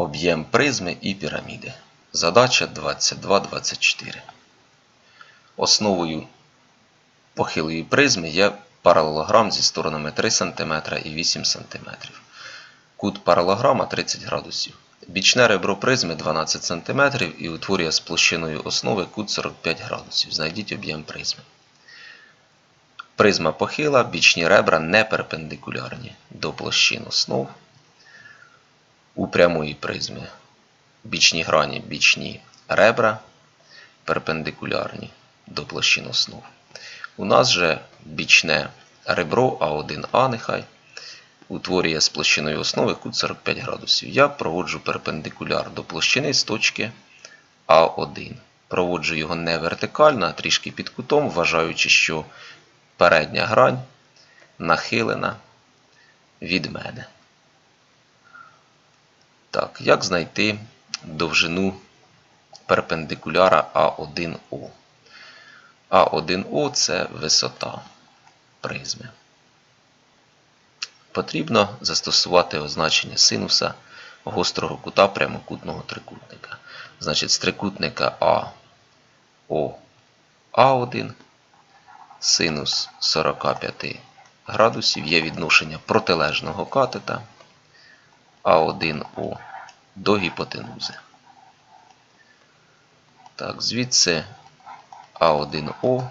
об'єм призми і піраміди. Задача 22-24. Основою похилої призми є паралелограм зі сторонами 3 см і 8 см. Кут паралелограма 30 градусів. Бічне ребро призми 12 см і утворює з площиною основи кут 45 градусів. Знайдіть об'єм призми. Призма похила, бічні ребра не перпендикулярні до площин основ. У прямої призми бічні грані, бічні ребра перпендикулярні до площин основ. У нас же бічне ребро А1А нехай утворює з площиною основи кут 45 градусів. Я проводжу перпендикуляр до площини з точки А1. Проводжу його не вертикально, а трішки під кутом, вважаючи, що передня грань нахилена від мене. Так, як знайти довжину перпендикуляра А1О? А1О це висота призми. Потрібно застосувати означення синуса гострого кута прямокутного трикутника. Значить, з трикутника АО А1 синус 45 градусів є відношення протилежного катета А1О до гіпотенузи. Так, звідси А1О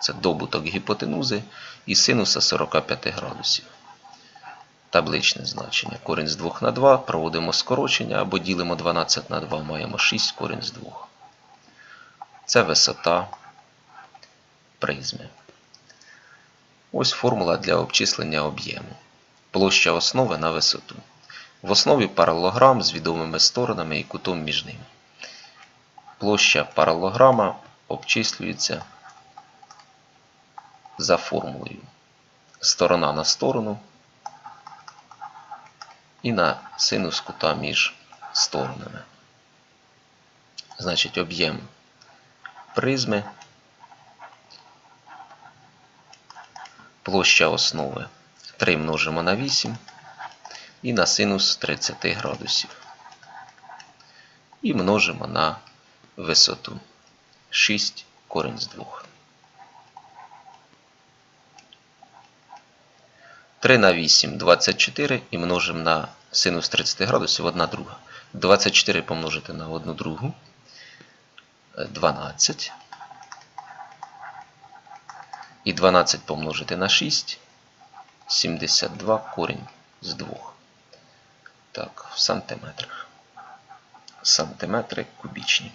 це добуток гіпотенузи і синуса 45 градусів. Табличне значення. Корінь з 2 на 2. Проводимо скорочення або ділимо 12 на 2, маємо 6 корінь з 2. Це висота призми. Ось формула для обчислення об'єму. Площа основи на висоту. В основі паралелограм з відомими сторонами і кутом між ними. Площа паралелограма обчислюється за формулою. Сторона на сторону і на синус кута між сторонами. Значить, об'єм призми, площа основи 3 множимо на 8 і на синус 30 градусів. І множимо на висоту 6 корінь з 2. 3 на 8 24 і множимо на синус 30 градусів 1 друга. 24 помножити на 1 другу 12. І 12 помножити на 6 72 корінь з 2. Так, в сантиметрах. Сантиметри кубічні.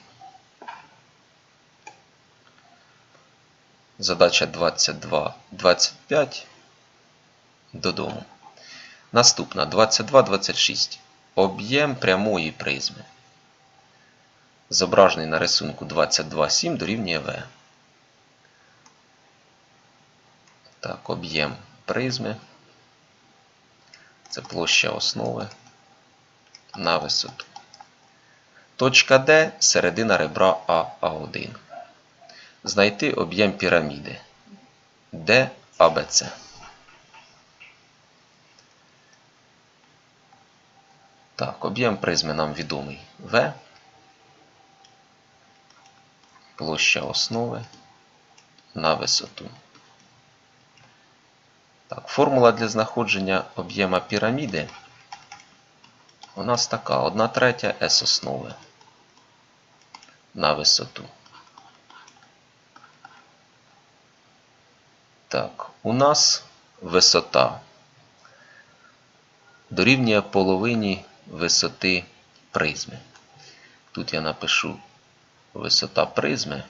Задача 22, 25 додому. Наступна 22-26. Об'єм прямої призми. Зображений на рисунку 22,7 дорівнює В. Так, об'єм призми. Це площа основи на висоту. Точка D середина ребра АА1. Знайти об'єм піраміди DABC. Так, об'єм призми нам відомий В. Площа основи на висоту. Так, Формула для знаходження об'єма піраміди у нас така: 1 третя S основи на висоту. Так, у нас висота дорівнює половині висоти призми. Тут я напишу висота призми,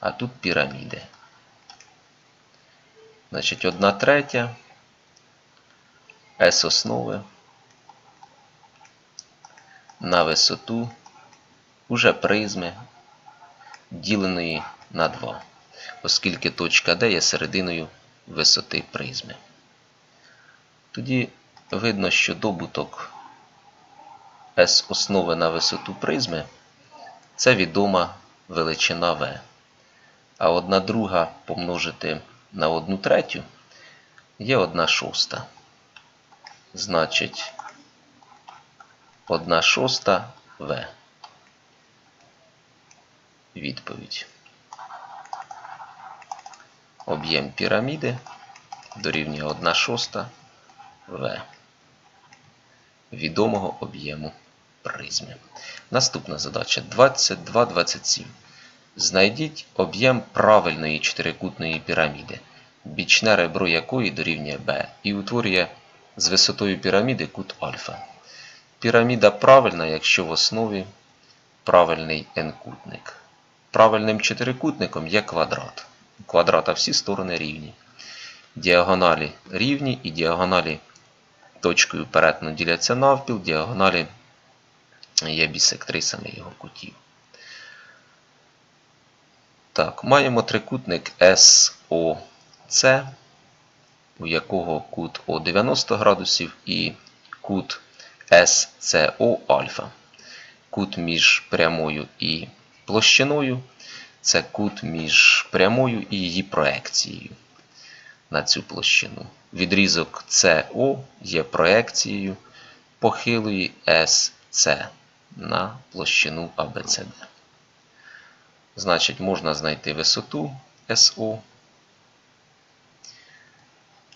а тут піраміди. Значить, 1 третя S основи на висоту уже призми, діленої на 2, оскільки точка D є серединою висоти призми. Тоді видно, що добуток S основи на висоту призми це відома величина V. А 1 друга помножити на 1 третю є 1 шоста. Значить, 1 шоста В. Відповідь. Об'єм піраміди дорівнює 1 шоста В. Відомого об'єму призми. Наступна задача 22-27. Знайдіть об'єм правильної чотирикутної піраміди, бічне ребро якої дорівнює b і утворює з висотою піраміди кут альфа. Піраміда правильна, якщо в основі правильний n-кутник. Правильним чотирикутником є квадрат. У квадрата всі сторони рівні. Діагоналі рівні і діагоналі точкою перетину діляться навпіл, діагоналі є бісектрисами його кутів. Так, маємо трикутник SOC, у якого кут О 90 градусів і кут SCO альфа. Кут між прямою і площиною це кут між прямою і її проекцією на цю площину. Відрізок CO є проекцією похилої SC на площину ABCD. Значить, можна знайти висоту СО,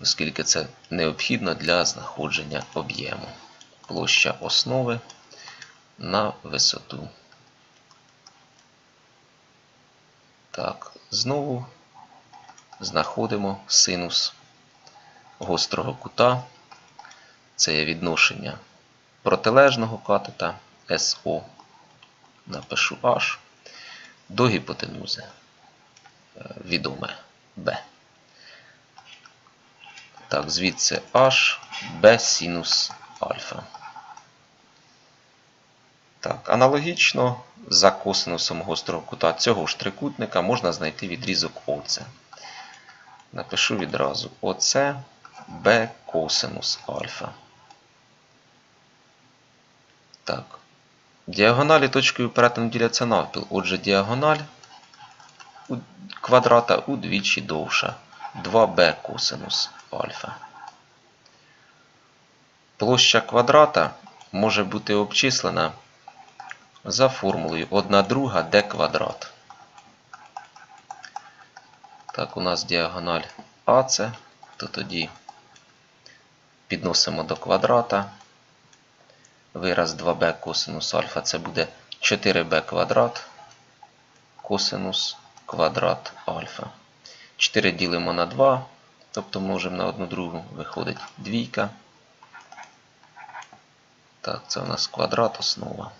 оскільки це необхідно для знаходження об'єму. Площа основи на висоту. Так, знову знаходимо синус гострого кута. Це є відношення протилежного катета СО. Напишу H до гіпотенузи е, відоме B. Так, звідси H, B синус альфа. Так, аналогічно за косинусом гострого кута цього ж трикутника можна знайти відрізок ОЦ. Напишу відразу ОЦ Б косинус альфа. Так. Діагоналі точкою перетину діляться навпіл. Отже, діагональ квадрата удвічі довша. 2b косинус альфа. Площа квадрата може бути обчислена за формулою 1 друга d квадрат. Так, у нас діагональ АЦ, то тоді підносимо до квадрата. Вираз 2b косинус альфа це буде 4b квадрат косинус квадрат альфа. 4 ділимо на 2, тобто множимо на одну другу, виходить двійка. Так, це у нас квадрат основа.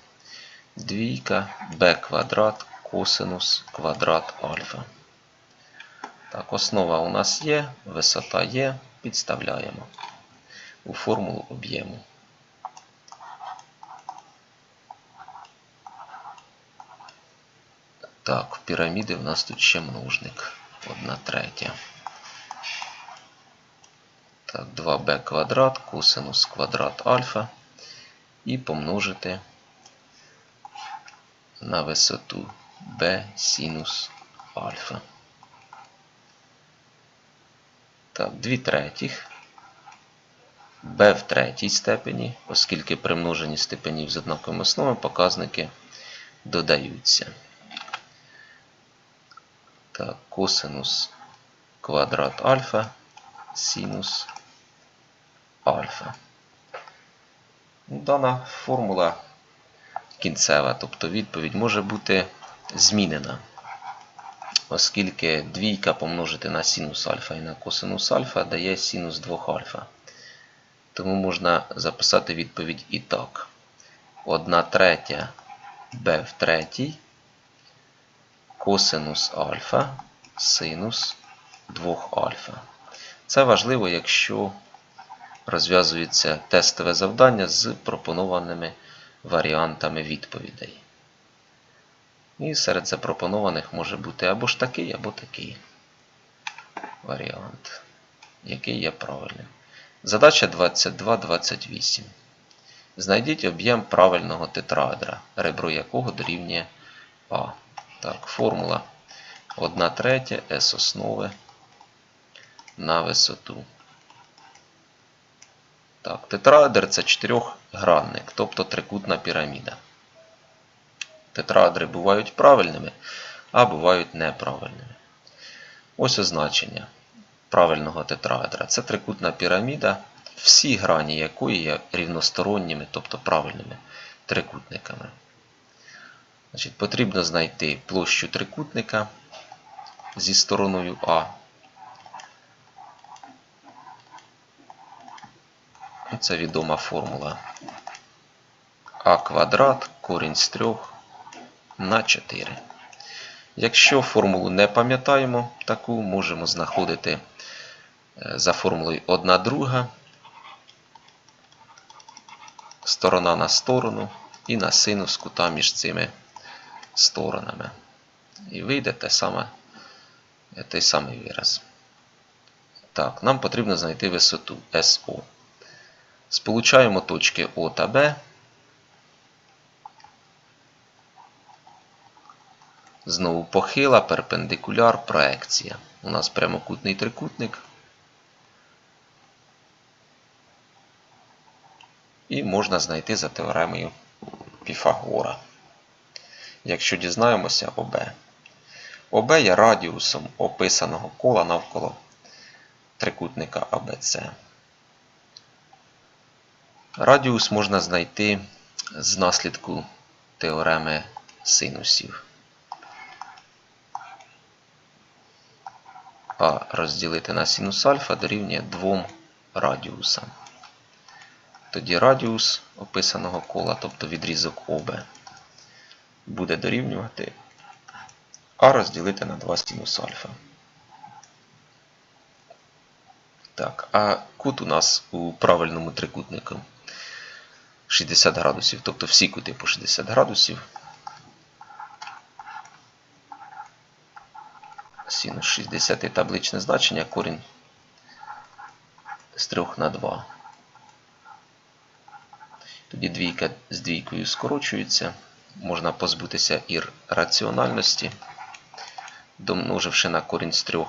Двійка b квадрат косинус квадрат альфа. Так, основа у нас є, висота є, підставляємо у формулу об'єму. Так, в піраміди в нас тут ще множник. 1 третя. Так, 2b квадрат, косинус квадрат альфа. І помножити на висоту b синус альфа. Так, 2 третіх. b в третій степені, оскільки при множенні степенів з однаковими основами показники додаються. Так, косинус квадрат альфа, синус альфа. Дана формула кінцева, тобто відповідь може бути змінена, оскільки двійка помножити на синус альфа і на косинус альфа дає синус 2 альфа. Тому можна записати відповідь і так. 1 третя b в третій косинус альфа синус 2 альфа. Це важливо, якщо розв'язується тестове завдання з пропонованими варіантами відповідей. І серед запропонованих може бути або ж такий, або такий варіант, який є правильним. Задача 22-28. Знайдіть об'єм правильного тетраедра, ребро якого дорівнює А. Так, формула 1 третя S основи на висоту. Так, тетраедр це чотирьохгранник, тобто трикутна піраміда. Тетраедри бувають правильними, а бувають неправильними. Ось означення правильного тетраедра. Це трикутна піраміда, всі грані якої є рівносторонніми, тобто правильними трикутниками. Значить, Потрібно знайти площу трикутника зі стороною А. Це відома формула А квадрат корінь з 3 на 4. Якщо формулу не пам'ятаємо, таку можемо знаходити е, за формулою 1 друга, сторона на сторону і на синус кута між цими сторонами. І вийде те саме, той самий вираз. Так, нам потрібно знайти висоту СО. Сполучаємо точки О та Б. Знову похила, перпендикуляр, проекція. У нас прямокутний трикутник. І можна знайти за теоремою Піфагора. Якщо дізнаємося ОБ. ОБ є радіусом описаного кола навколо трикутника АБЦ. Радіус можна знайти з наслідку теореми синусів. А розділити на синус альфа дорівнює 2 радіусам. Тоді радіус описаного кола, тобто відрізок ОБ, буде дорівнювати А розділити на 2 синус альфа. Так, а кут у нас у правильному трикутнику 60 градусів, тобто всі кути по 60 градусів. Синус 60 табличне значення, корінь з 3 на 2. Тоді двійка з двійкою скорочується. Можна позбутися ірраціональності, домноживши на корінь з 3.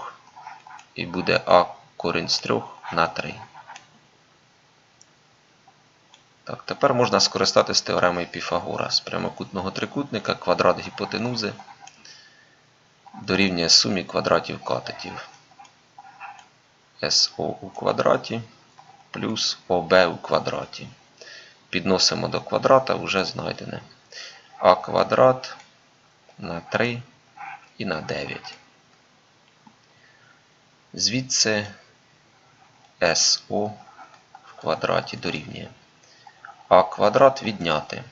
І буде А корінь з 3 на 3. Так, Тепер можна скористатися теоремою Піфагора з прямокутного трикутника квадрат гіпотенузи дорівнює сумі квадратів катетів. СО у квадраті плюс ОБ у квадраті. Підносимо до квадрата вже знайдене. А квадрат на 3 і на 9. Звідси СО в квадраті дорівнює. А квадрат відняти.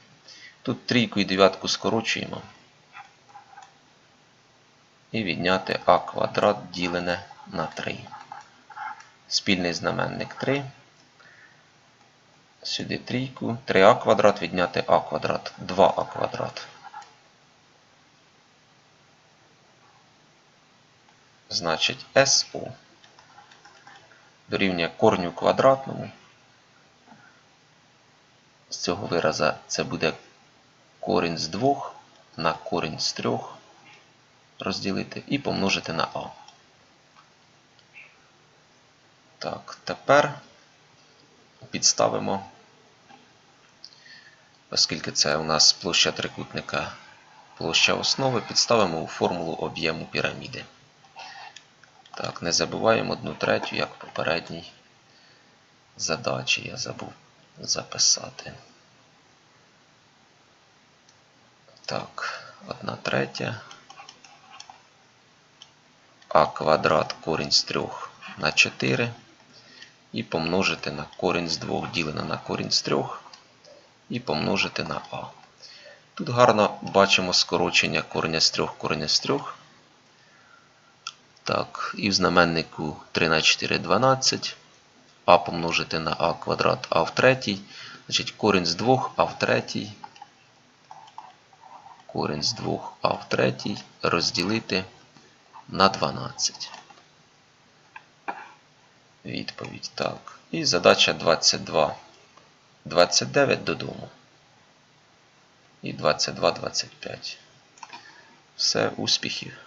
Тут трійку і дев'ятку скорочуємо. І відняти а квадрат ділене на 3. Спільний знаменник 3. Сюди трійку. 3а квадрат відняти а квадрат. 2а квадрат. Значить, СО дорівнює корню квадратному. З цього вираза це буде корінь з 2 на корінь з 3 розділити і помножити на А. Так, тепер підставимо, оскільки це у нас площа трикутника, площа основи, підставимо у формулу об'єму піраміди. Так, не забуваємо одну третю, як попередній задачі я забув записати. Так, одна третя. А квадрат корінь з 3 на 4 і помножити на корінь з 2 ділене на корінь з 3 і помножити на А. Тут гарно бачимо скорочення кореня з 3 кореня з 3. Так, і в знаменнику 3 на 4 12. А помножити на А квадрат А в третій. Значить, корінь з 2 А в третій. Корінь з 2 А в третій розділити на 12. Відповідь так. І задача 22. 29 додому. І 22, 25. Все, успіхів.